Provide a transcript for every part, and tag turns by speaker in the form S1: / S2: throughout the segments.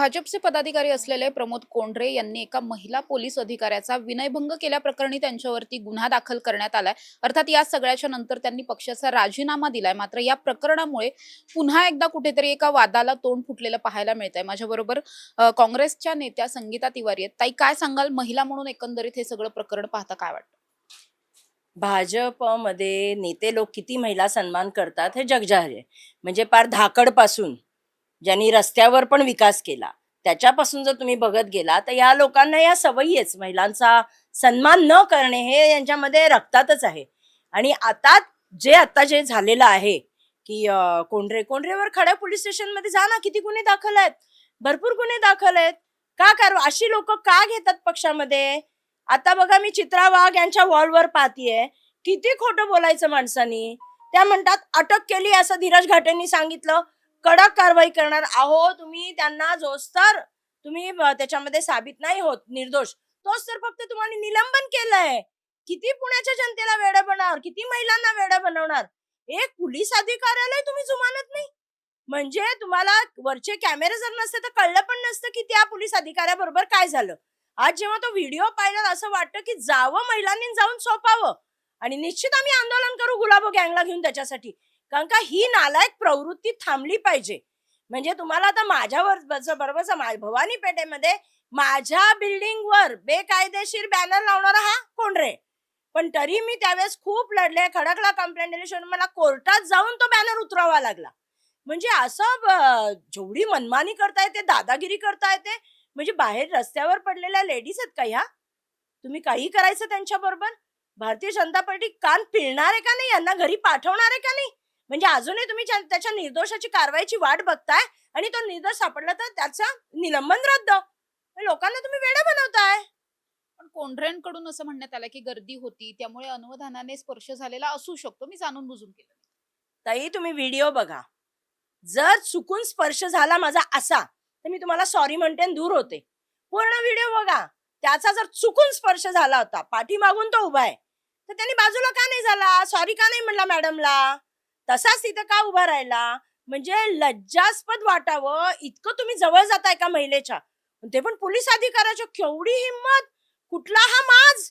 S1: भाजपचे पदाधिकारी असलेले प्रमोद कोंढरे यांनी एका महिला पोलीस अधिकाऱ्याचा विनयभंग केल्याप्रकरणी त्यांच्यावरती गुन्हा दाखल करण्यात आलाय. अर्थात या सगळ्याच्या नंतर त्यांनी पक्षाचा राजीनामा दिलाय. मात्र या प्रकरणामुळे पुन्हा एकदा कुठेतरी एका वादाला तोंड फुटलेलं पाहायला मिळत आहे माझ्याबरोबर काँग्रेसच्या नेत्या संगीता तिवारी आहेत. ताई काय सांगाल? महिला म्हणून एकंदरीत हे सगळं प्रकरण पाहता काय वाटतं?
S2: भाजपमध्ये नेते लोक किती महिला सन्मान करतात हे जगजाहीर आहे. म्हणजे पार धाकडपासून ज्यांनी रस्त्यावर पण विकास केला. त्याच्यापासून जर तुम्ही बघत गेला तर या लोकांना या सवयीच महिलांचा सन्मान न करणे हे यांच्यामध्ये रक्तातच आहे. आणि आता जे आता जे झालेलं आहे की कोंढरे कोंढरेवर खड्या पोलीस स्टेशनमध्ये जा ना किती गुन्हे दाखल आहेत? भरपूर गुन्हे दाखल आहेत. का करू अशी लोक का घेतात पक्षामध्ये? आता बघा मी चित्रा वाघ यांच्या वॉलवर पाहतीये. किती खोटं बोलायचं माणसानी. त्या म्हणतात अटक केली असं धीरज घाटेंनी सांगितलं. कडक कारवाई करणार आहो तुम्ही त्यांना जोस्तर तुम्ही त्याच्यामध्ये साबित नाही होत निर्दोष. तोच तर फक्त तुम्हाला निलंबन केलंय. किती पुण्याच्या जनतेला वेडं बनवणार किती महिलांना वेडं बनवणार? एक पोलीस अधिकाऱ्यालाही तुम्ही जुमानत नाही. म्हणजे तुम्हाला वरचे कॅमेरे जर नसते तर कळलं पण नसतं की त्या पोलीस अधिकाऱ्याबरोबर काय झालं. आज जेव्हा तो व्हिडिओ पाहिला असं वाटतं की जावं महिलांनी जाऊन सोपावं. आणि निश्चित आम्ही आंदोलन करू गुलाबो गँगला घेऊन त्याच्यासाठी. कारण का ही नालायक प्रवृत्ती थांबली पाहिजे. म्हणजे तुम्हाला आता माझ्यावर बरोबर बरोबरच भवानी पेठेमध्ये माझ्या बिल्डिंगवर बेकायदेशीर बॅनर लावणारा हा कोंढरे पण तरी मी त्यावेळेस खूप लढले खडकला कंप्लेंट दिली मला कोर्टात जाऊन तो बॅनर उतरावा लागला. म्हणजे असं जेवढी मनमानी करता येते दादागिरी करता येते म्हणजे बाहेर रस्त्यावर पडलेल्या लेडीज आहेत का ह्या? तुम्ही काही करायचं त्यांच्या बरोबर भारतीय जनता पार्टी कान पिळणार आहे का नाही? यांना घरी पाठवणार आहे का नाही? म्हणजे अजूनही तुम्ही त्या- त्याच्या निर्दोषाची कारवाईची वाट बघताय आणि तो निर्दोष सापडला तर त्याचं निलंबन रद्द. म्हणजे लोकांना तुम्ही वेडा बनवताय.
S1: पण कोंढरेंकडून असं म्हणण्यात आलं की गर्दी होती त्यामुळे अनवधानाने स्पर्श झालेला असू शकतो. मी जाणून बुजून केलं.
S2: ताई तुम्ही व्हिडिओ बघा. जर चुकून स्पर्श झाला माझा असा तर मी तुम्हाला सॉरी म्हणते दूर होते. पूर्ण व्हिडिओ बघा. त्याचा जर चुकून स्पर्श झाला होता पाठीमागून तो उभा आहे तर त्यांनी बाजूला का नाही झाला? सॉरी का नाही म्हणला मॅडमला तसाच तिथं का उभा राहिला? म्हणजे लज्जास्पद वाटावं. इतकं तुम्ही जवळ जाताय का महिलेच्या? ते पण पोलीस अधिकाऱ्याच्या केवढी हिंमत! कुठला हा माज?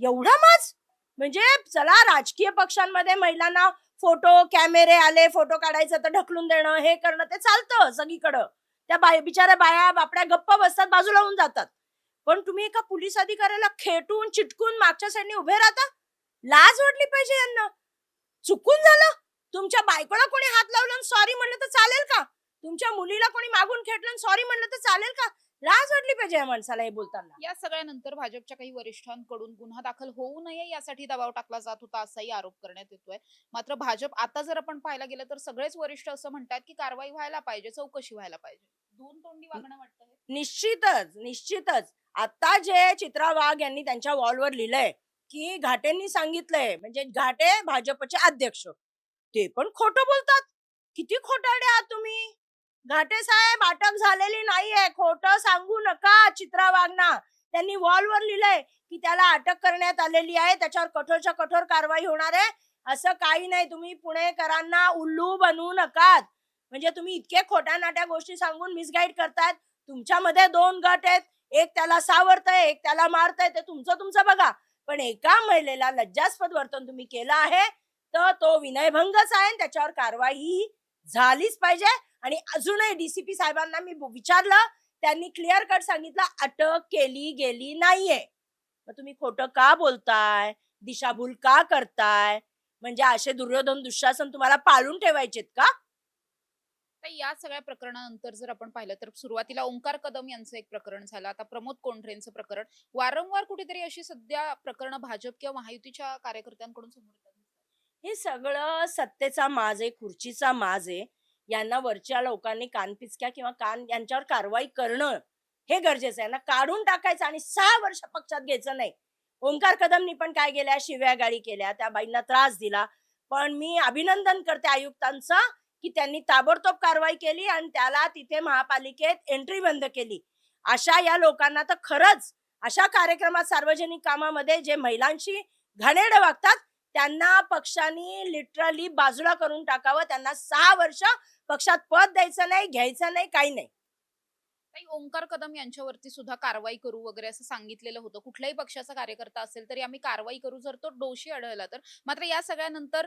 S2: एवढा माज? म्हणजे चला राजकीय पक्षांमध्ये महिलांना फोटो कॅमेरे आले फोटो काढायचं तर ढकलून देणं हे करणं ते चालतं सगळीकडं. त्या बाय बिचाऱ्या बाया बापड्या गप्प बसतात बाजूला होऊन जातात. पण तुम्ही एका पोलीस अधिकाऱ्याला खेटून चिटकून मागच्या साईडने उभे राहता? लाज वाटली पाहिजे यांना. चुकून झालं? तुमच्या बायकोला कोणी हात लावलं सॉरी म्हणलं तर चालेल का? तुमच्या मुलीला कोणी मागून खेटलं सॉरी म्हणलं तर चालेल का? लाज वाटली पाहिजे या माणसाला हे बोलताना.
S1: या सगळ्यानंतर भाजपच्या काही वरिष्ठांकडून गुन्हा दाखल होऊ नये यासाठी दबाव टाकला जात होता असाही आरोप करण्यात येतोय. मात्र भाजप आता जर आपण पाहायला गेलं तर सगळेच वरिष्ठ असं म्हणतात की कारवाई व्हायला पाहिजे चौकशी व्हायला पाहिजे. दोन तोंडी वागणं वाटतं हे.
S2: निश्चितच निश्चितच. आता जे चित्रा वाघ यांनी त्यांच्या वॉलवर लिहिलंय की घाटेंनी सांगितलंय म्हणजे घाटे भाजपचे अध्यक्ष. ते पण खोटं बोलतात. किती खोटाडे आहात तुम्ही. घाटे साहेब अटक झालेली नाहीये. खोटं सांगू नका चित्रा वाघना. त्यांनी वॉलवर लिहिलंय की त्याला अटक करण्यात आलेली आहे. त्याच्यावर कठोरच्या कठोर कारवाई होणार आहे. असं काही नाही. तुम्ही पुणेकरांना उल्लू बनवू नकात. म्हणजे तुम्ही इतके खोट्या नाट्या गोष्टी सांगून मिसगाईड करतायत. तुमच्यामध्ये दोन गट आहेत. एक त्याला सावरतय एक त्याला मारतय. ते तुमचं तुमचं बघा. पण एका महिलेला लज्जास्पद वर्तन तुम्ही केलं आहे. तर तो विनयभंगच आहे आणि त्याच्यावर कारवाई झालीच पाहिजे. आणि अजूनही डीसीपी साहेबांना मी विचारलं त्यांनी क्लिअर कट सांगितलं अटक केली गेली नाहीये. मग तुम्ही खोटं का बोलताय? दिशाभूल का करताय? म्हणजे असे दुर्योधन दुःशासन तुम्हाला पाळून ठेवायचेत का?
S1: तर या सगळ्या प्रकरणानंतर जर आपण पाहिलं तर सुरुवातीला ओंकार कदम यांचं एक प्रकरण झालं. आता प्रमोद कोंढरेंचं प्रकरण. वारंवार कुठेतरी अशी सध्या प्रकरणं भाजप किंवा महायुतीच्या कार्यकर्त्यांकडून समोर येतात.
S2: हे सगळं सत्तेचा माज आहे खुर्चीचा माज आहे. यांना वरच्या लोकांनी कानपिचक्या किंवा कान यांच्यावर कारवाई करणं हे गरजेचं आहे. ना काढून टाकायचं आणि सहा वर्ष पक्षात घ्यायचं नाही. ओंकार कदमनी पण काय केल्या? शिव्या गाडी केल्या. त्या बाईंना त्रास दिला. पण मी अभिनंदन करते आयुक्तांचं की त्यांनी ताबडतोब कारवाई केली आणि त्याला तिथे महापालिकेत एंट्री बंद केली. अशा या लोकांना तर खरंच अशा कार्यक्रमात सार्वजनिक कामामध्ये जे महिलांशी घाणेरडं वागतात त्यांना पक्षाने लिटरली बाजूला करून टाकावं. त्यांना सहा वर्ष पक्षात पद द्यायचं नाही घ्यायचं नाही काही नाही.
S1: काही ओंकार कदम यांच्यावरती सुद्धा कारवाई करू वगैरे असं सांगितलेलं होतं. कुठल्याही पक्षाचा कार्यकर्ता असेल तरी आम्ही कारवाई करू. जर तो दोषी आढळला तर. मात्र या सगळ्यानंतर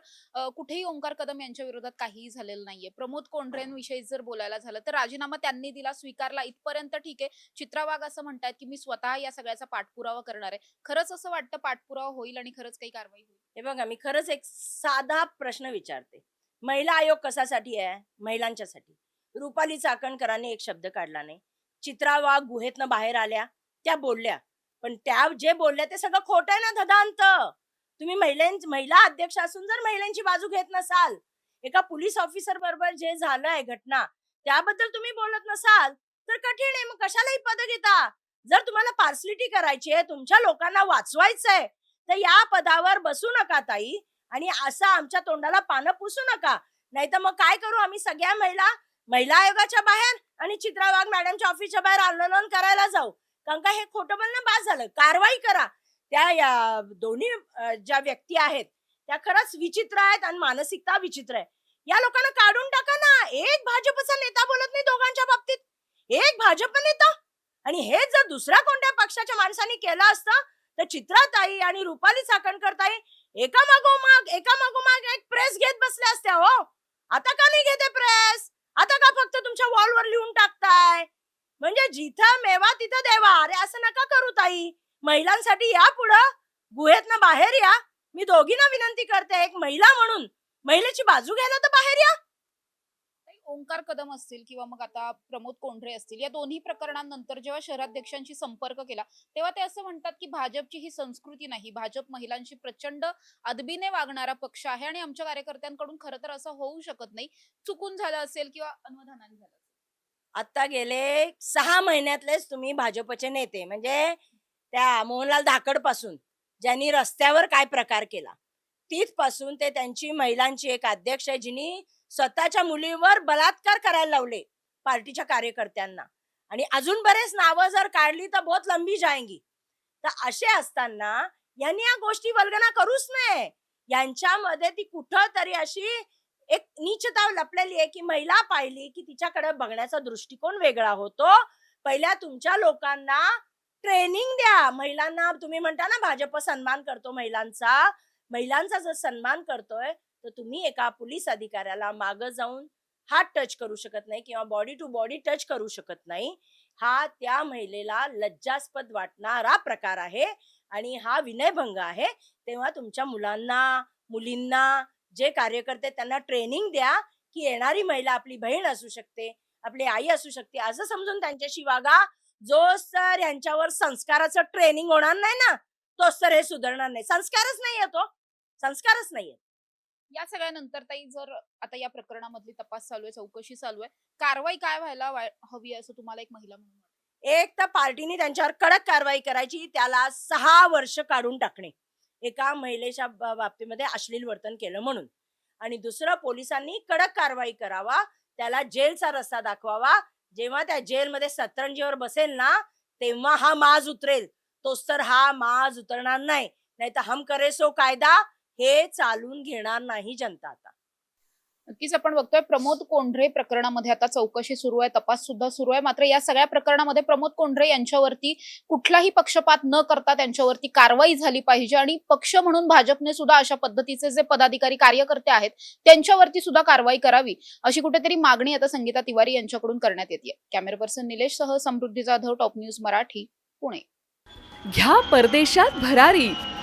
S1: कुठेही ओंकार कदम यांच्या विरोधात काहीही झालेलं नाहीये. प्रमोद कोंढरेंविषयी जर बोलायला झालं तर राजीनामा त्यांनी दिला स्वीकारला. इथपर्यंत ठीक आहे. चित्रा वाघ असं म्हणतात की मी स्वतः या सगळ्याचा पाठपुरावा करणार आहे. खरंच असं वाटतं पाठपुरावा होईल आणि खरंच काही कारवाई होईल?
S2: हे बघा मी खरंच एक साधा प्रश्न विचारते. महिला आयोग कशासाठी आहे? महिलांच्यासाठी. रुपाली चाकणकरांनी एक शब्द काढला नाही. चित्रा वाघ गुहेतनं बाहेर आल्या त्या बोलल्या पण त्या जे बोलल्या ते सगळं खोट आहे ना धदांत. तुम्ही महिलां महिला अध्यक्ष असून जर महिलांची बाजू घेत नसाल एका पोलीस ऑफिसर बरोबर जे झालंय घटना त्याबद्दल तुम्ही बोलत नसाल तर कठीण आहे. मग कशालाही पद घेता. जर तुम्हाला पार्सलिटी करायची आहे तुमच्या लोकांना वाचवायचंय तर या पदावर बसू नका ताई आणि असं आमच्या तोंडाला पानं पुसू नका. नाही तर मग काय करू आम्ही सगळ्या महिला महिला आयोगाच्या बाहेर? आणि चित्रा वाघ मॅडमच्या ऑफिसच्या बाहेर आंदोलन करायला जाऊ. कारण का हे खोटं बोलणं बाद झालं. कारवाई करा. त्या या दोन्ही ज्या व्यक्ती आहेत त्या खरंच विचित्र आहेत आणि मानसिकता विचित्र आहे. या लोकांना काढून टाका ना. एक भाजपचा नेता बोलत नाही दोघांच्या बाबतीत. एक भाजप नेता. आणि हे जर दुसऱ्या कोणत्या पक्षाच्या माणसांनी केलं असतं तर चित्राताई आणि रुपाली चाकणकर ताई एका मागोमाग एका मागोमाग एक प्रेस घेत बसल्या असत्या हो. आता का नाही घेते प्रेस आता का फक्त तुमच्या वॉलवर लिहून टाकताय? म्हणजे जिथं मेवा तिथं देवा. अरे असं नका करू ताई. महिलांसाठी या पुढं. गुहेतनं बाहेर या. मी दोघींना विनंती करते एक महिला म्हणून. महिलेची बाजू घ्यायला तर बाहेर या.
S1: ओंकार कदम असतील किंवा मग आता प्रमोद कोंढरे असतील या दोन्ही प्रकरणांनंतर जेव्हा शहराध्यक्षांशी संपर्क केला तेव्हा ते असं म्हणतात की भाजपची ही संस्कृती नाही. भाजप महिलांशी प्रचंड अदबीने वागणारा पक्ष आहे आणि आमच्या कार्यकर्त्यांकडून खरं तर असं होऊ शकत नाही. चुकून झालं असेल किंवा अनुधानाने झालं
S2: आता गेले सहा महिन्यातलेच तुम्ही भाजपचे नेते म्हणजे त्या मोहनलाल धाकडपासून ज्यांनी रस्त्यावर काय प्रकार केला तीच पासून ते त्यांची महिलांची एक अध्यक्ष आहे जिनी स्वतःच्या मुलीवर बलात्कार करायला लावले पार्टीच्या कार्यकर्त्यांना. आणि अजून बरेच नावं जर काढली तर बहुत लंबी जाएंगी तर असे असताना यांनी या गोष्टी वल्गना करूच नाही यांच्यामध्ये ती कुठं तरी अशी एक नीचता लपलेली आहे की महिला पाहिली की तिच्याकडे बघण्याचा दृष्टिकोन वेगळा होतो. पहिल्या तुमच्या लोकांना ट्रेनिंग द्या. महिलांना तुम्ही म्हणता ना भाजप सन्मान करतो महिलांचा. महिलांचा जर सन्मान करतोय तर तुम्ही एका पोलीस अधिकाऱ्याला मागं जाऊन हात टच करू शकत नाही किंवा बॉडी टू बॉडी टच करू शकत नाही. हा त्या महिलेला लज्जास्पद वाटणारा प्रकार आहे आणि हा विनयभंग आहे. तेव्हा तुमच्या मुलांना मुलींना जे कार्यकर्ते त्यांना ट्रेनिंग द्या की येणारी महिला आपली बहीण असू शकते आपली आई असू शकते. असं समजून त्यांच्याशी वागा. जो सर यांच्यावर संस्काराचं ट्रेनिंग होणार नाही ना तो सर हे सुधारणार नाही. संस्कारच नाही येतो संस्कारच नाही
S1: या सगळ्यानंतर ताई जर आता या प्रकरणामधली तपास चालू आहे चौकशी चालू आहे कारवाई काय व्हायला हवी आहे असं तुम्हाला एक महिला म्हणून
S2: एक तर पार्टीने त्यांच्यावर कडक कारवाई करायची त्याला सहा वर्ष काढून टाकणे. एका महिलेच्या बाबतीमध्ये अश्लील वर्तन केलं म्हणून. आणि दुसरं पोलिसांनी कडक कारवाई करावा त्याला जेलचा रस्ता दाखवावा. जेव्हा त्या जेलमध्ये सतरंजीवर बसेल ना तेव्हा हा माज उतरेल. तोच तर हा माज उतरणार नाही. नाही तर हम करे सो कायदा हे चालून घेणार नाही जनता आता.
S1: नक्कीच आपण बघतोय प्रमोद कोंढरे प्रकरणामध्ये आता चौकशी सुरू आहे तपास सुद्धा सुरू आहे. मात्र या सगळ्या प्रकरणामध्ये प्रमोद कोंढरे यांच्यावरती कुठलाही पक्षपात न करता त्यांच्यावरती कारवाई झाली पाहिजे आणि पक्ष म्हणून भाजपने सुद्धा अशा पद्धतीचे जे पदाधिकारी कार्यकर्ते आहेत त्यांच्यावरती सुद्धा कारवाई करावी अशी कुठेतरी मागणी आता संगीता तिवारी यांच्याकडून करण्यात येते. कॅमेरा पर्सन निलेश सह समृद्धी जाधव टॉप न्यूज मराठी पुणे.
S3: घ्या परदेशात भरारी.